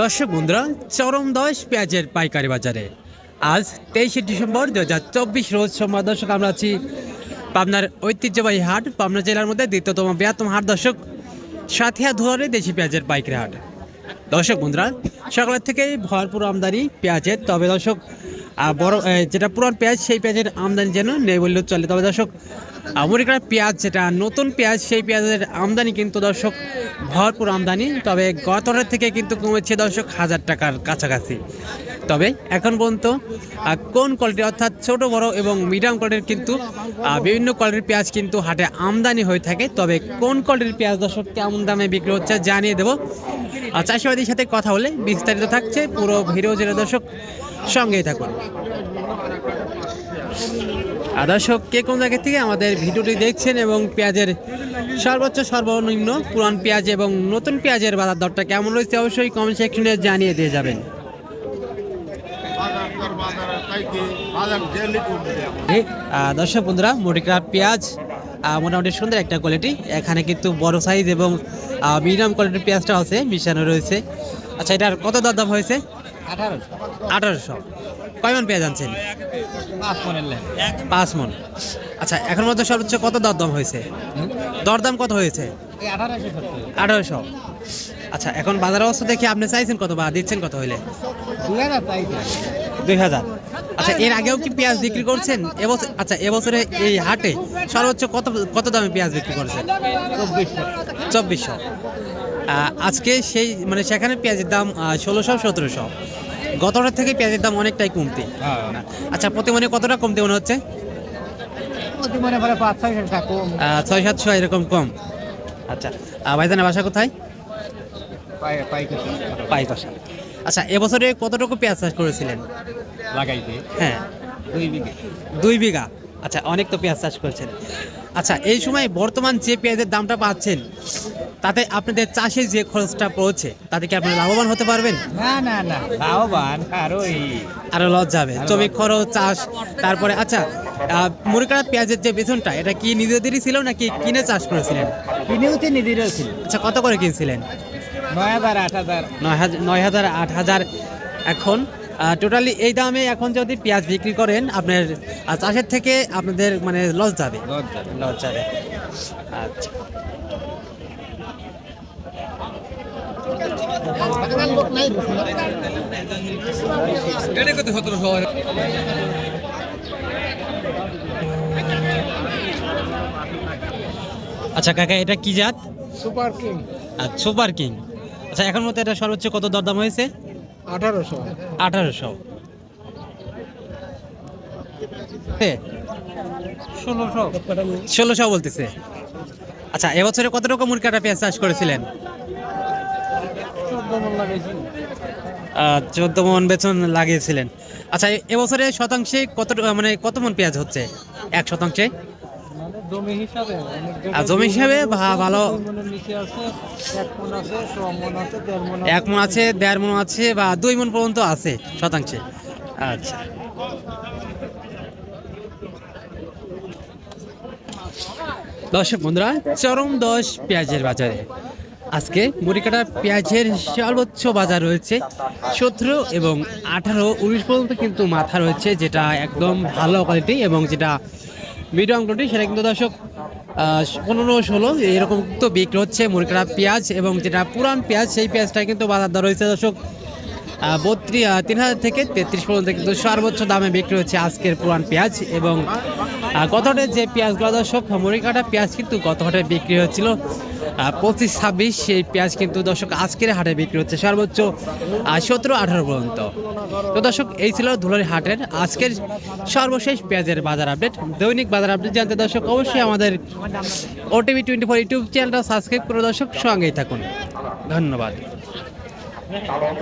দর্শক বন্ধুরা, চরম দশ পেঁয়াজের পাইকারি বাজারে। আজ তেইশে ডিসেম্বর দু হাজার চব্বিশ রোজ সোমবার দর্শক, আমরা আছি পাবনার ঐতিহ্যবাহী হাট। পাবনা জেলার মধ্যে দ্বিতীয়তম বৃহত্তম হাট দর্শক, সাথিয়া ধুয়ারে দেশি পেঁয়াজের পাইকারি হাট। দর্শক বন্ধুরা, সকালের থেকে ভরপুর আমদানি পেঁয়াজের। তবে দর্শক আহ, বড় যেটা পুরান পেঁয়াজ সেই পেঁয়াজের আমদানি যেন নেই বললেও চলে। তবে দর্শক আমেরিকার পেঁয়াজ যেটা নতুন পেঁয়াজ সেই পেঁয়াজের আমদানি কিন্তু দর্শক ভরপুর আমদানি। তবে গত হাটের থেকে কিন্তু কমেছে দর্শক হাজার টাকার কাছাকাছি। তবে এখন পর্যন্ত কোন কোয়ালিটি অর্থাৎ ছোট বড় এবং মিডিয়াম কোয়ালিটির কিন্তু বিভিন্ন কোয়ালিটির পেঁয়াজ কিন্তু হাটে আমদানি হয়ে থাকে। তবে কোন কোয়ালিটির পেঁয়াজ দর্শক কেমন দামে বিক্রি হচ্ছে জানিয়ে দেবো। আর চাষিবাদীর সাথে কথা বলে বিস্তারিত থাকছে। পুরো ভিডিও জেলা দর্শক সঙ্গেই থাকুন। আর দর্শক, কে কোন জায়গা থেকে আমাদের ভিডিওটি দেখছেন এবং পেঁয়াজের সর্বোচ্চ সর্বনিম্ন পুরান পেঁয়াজ এবং নতুন পেঁয়াজের বাজার দরটা কেমন রয়েছে অবশ্যই কমেন্ট সেকশনে জানিয়ে দিয়ে যাবেন। দর্শক বন্ধুরা মুড়িকা পেঁয়াজ মোটামুটি সুন্দর একটা কোয়ালিটি এখানে কিন্তু বড় সাইজ এবং মিডিয়াম কোয়ালিটির পেঁয়াজটা আছে, মিশানো রয়েছে। আচ্ছা এটার কত দরদাম হয়েছে? আঠারোশো। কয় মন পেঁয়াজ আনছেন? পাঁচ মন। আচ্ছা এখন মধ্যে সর্বোচ্চ কত দরদাম হয়েছে? দরদাম কত হয়েছে? আঠারোশো আচ্ছা এখন বাজার অবস্থা দেখে আপনি চাইছেন কত বা দিচ্ছেন কত হইলে? দুই হাজার দুই হাজার আচ্ছা এর আগেও কি পেঁয়াজ বিক্রি করছেন? এবছর আচ্ছা এবছরে এই হাটে সর্বোচ্চ কত কত দামে পেঁয়াজ বিক্রি করছেন? চব্বিশশো। চব্বিশশো। আজকে সেই মানে সেখানে পেঁয়াজের দাম ষোলোশো সতেরোশো। গতটার থেকে পেঁয়াজের দাম অনেকটাই কমতে। হ্যাঁ। আচ্ছা প্রতি মনে কতটা কমতে মনে হচ্ছে? ছয় সাতশো এরকম কম। আচ্ছা ভাইজানের বাসা কোথায়? আচ্ছা এবছরে কতটুকু পেঁয়াজ চাষ করেছিলেন? লাগাইতে। হ্যাঁ। দুই বিঘে। দুই বিঘা। আচ্ছা অনেক তো পেঁয়াজ চাষ করেছেন। আচ্ছা এই সময় বর্তমান যে পেঁয়াজের দামটা পাচ্ছেন তাতে আপনাদের চাষে যে খরচটা পড়ছে তাতে কি আপনি লাভবান হতে পারবেন? না না না লাভবান আর আরও লস যাবে জমি খরচ চাষ তারপরে আচ্ছা মুড়িকাড়া পেঁয়াজের যে বেতনটা এটা কি নিজেদেরই ছিল নাকি কিনে চাষ করেছিলেন? কিনেও তো নিদিরও ছিল। আচ্ছা কত করে কিনছিলেন? নয় হাজার আট হাজার। নয় হাজার নয় হাজার আট হাজার। এখন টোটালি এই দামে এখন যদি পেঁয়াজ বিক্রি করেন আপনার চাষের থেকে আপনাদের মানে লস যাবে লস যাবে আচ্ছা। আচ্ছা কাকা এটা কি জাত? Super king. আর সুপার কিং। আচ্ছা এখন মতো এটা সর্বোচ্চ কত দরদাম হয়েছে? আঠারোশো। আঠারোশো। ষোলোশো। বলতেছে। আচ্ছা এবছরে কত রকম মুরগাটা পেঁয়াজ চাষ করেছিলেন? চোদ্দ মন মন বেতন লাগিয়েছিলেন। আচ্ছা এবছরে শতাংশে কত মানে কত মন পেঁয়াজ হচ্ছে? এক শতাংশে? মানে জমি হিসাবে জমি হিসাবে ভালো। মন মন মন এক মন আছে দেড় মন আছে বা দুই মন পর্যন্ত আছে শতাংশে। আচ্ছা। দর্শক বন্ধুরা, চরম দশ পেঁয়াজের বাজারে। আজকে মুড়িকাটা পেঁয়াজের সর্বোচ্চ বাজার রয়েছে। সতেরো এবং আঠারো, উনিশ পর্যন্ত কিন্তু মাথা রয়েছে, যেটা একদম ভালো কোয়ালিটি এবং যেটা মিডিয়াম কোয়ালিটি সেটা কিন্তু দর্শক পনেরো, ষোলো, এরকম তো বিক্রি হচ্ছে মুরগিটা পেঁয়াজ এবং যেটা পুরান পেঁয়াজ, সেই পেঁয়াজটা কিন্তু বাজার দর রয়েছে দর্শক। বত্রিশ তিন হাজার থেকে তেত্রিশ পর্যন্ত কিন্তু সর্বোচ্চ দামে বিক্রি হচ্ছে আজকের পুরান পেঁয়াজ এবং গত হাটে যে পেঁয়াজগুলো দর্শক কাটা পেঁয়াজ কিন্তু গত হাটে বিক্রি হচ্ছিল। পঁচিশ, ছাব্বিশ, সেই পেঁয়াজ কিন্তু দর্শক আজকের হাটে বিক্রি হচ্ছে সর্বোচ্চ সতেরো, আঠারো পর্যন্ত। তো দর্শক, এই ছিল ধুলারি হাটের আজকের সর্বশেষ পেঁয়াজের বাজার আপডেট। দৈনিক বাজার আপডেট জানতে দর্শক অবশ্যই আমাদের ওটিভি টোয়েন্টি ফোর ইউটিউব চ্যানেলটা সাবস্ক্রাইব করে দর্শক সঙ্গেই থাকুন। ধন্যবাদ। কারণ